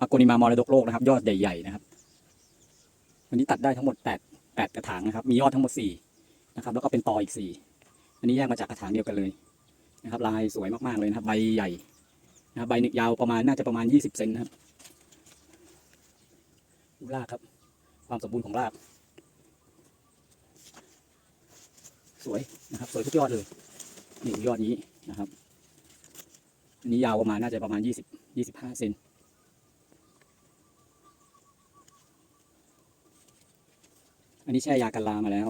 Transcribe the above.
อากนิมามรดกโลกนะครับ ยอดใหญ่ ๆ นะครับ วันนี้ตัดได้ทั้งหมดแปดแปดกระถางนะครับ มียอดทั้งหมดสี่นะครับ แล้วก็เป็นตออีกสี่อันนี้แยกมาจากกระถางเดียวกันเลยนะครับ ลายสวยมากๆเลยนะครับ ใบใหญ่นะครับใบหนึ่งยาวประมาณน่าจะประมาณยี่สิบเซนนะครับดูรากครับ ความสมบูรณ์ของรากสวยนะครับ สวยทุกยอดเลยนี่ยอดนี้นะครับอันนี้ยาวประมาณน่าจะประมาณยี่สิบยี่สิบห้าเซน อันนี้แช่ยากันลามาแล้ว